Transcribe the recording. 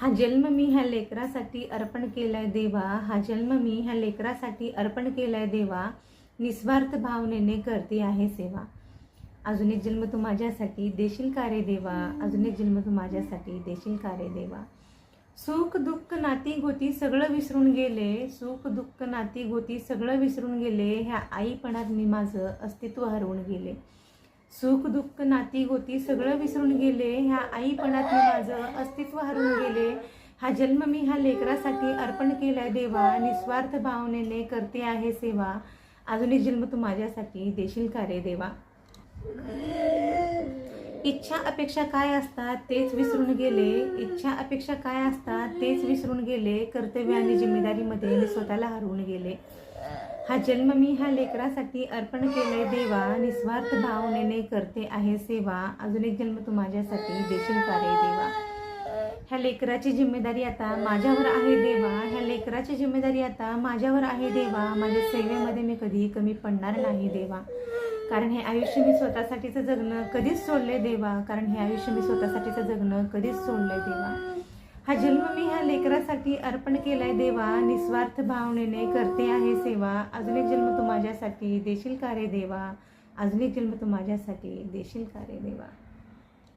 हा जन्म मी ह्या लेकरासाठी अर्पण केलाय देवा. हा जन्म मी ह्या लेकरासाठी अर्पण केलाय देवा. निस्वार्थ भावनेने करते आहे सेवा. अजून एक जन्म तू माझ्यासाठी देशील कार्य देवा? अजून एक जन्म तू माझ्यासाठी देशील कार्य देवा? सुख दुःख नाती गोती सगळं विसरून गेले. सुख दुःख नाती गोती सगळं विसरून गेले. ह्या आईपणात मी माझं अस्तित्व हरवून गेले. सुख दुःख नाती गोती सगळं विसरून गेले ह्या आईपणात मी माझं अस्तित्व हरवून गेले. हा जन्म मी ह्या लेकरासाठी अर्पण केलाय देवा निस्वार्थ भावनेने करते आहे सेवा. अजून एक जन्म तू माझ्यासाठी देशील का रे देवा? इच्छा अपेक्षा काय असतात तेच विसरून गेले. इच्छा अपेक्षा काय असतात तेच विसरून गेले. कर्तव्य आणि जिम्मेदारीमध्ये मी स्वतःला हरवून गेले. हा जन्म मी ह्या लेकरासाठी अर्पण केलंय देवा निस्वार्थ भावनेने करते आहे सेवा. अजून एक जन्म तू माझ्यासाठी देशील का रे देवा? ह्या लेकराची जिम्मेदारी आता माझ्यावर आहे देवा. ह्या लेकराची जिम्मेदारी आता माझ्यावर आहे देवा. माझ्या सेवेमध्ये मी कधी कमी पडणार नाही देवा. कारण हे आयुष्य मी स्वतःसाठीचं जगणं कधीच सोडले देवा. कारण हे आयुष्य मी स्वतःसाठीचं जगणं कधीच सोडले देवा. हा जन्म मी ह्या लेकरासाठी अर्पण केलाय देवा. निस्वार्थ भावनेने करते आहे सेवा. अजून एक जन्म तू माझ्यासाठी देशील का रे देवा? अजून एक जन्म तू माझ्यासाठी देशील का रे देवा?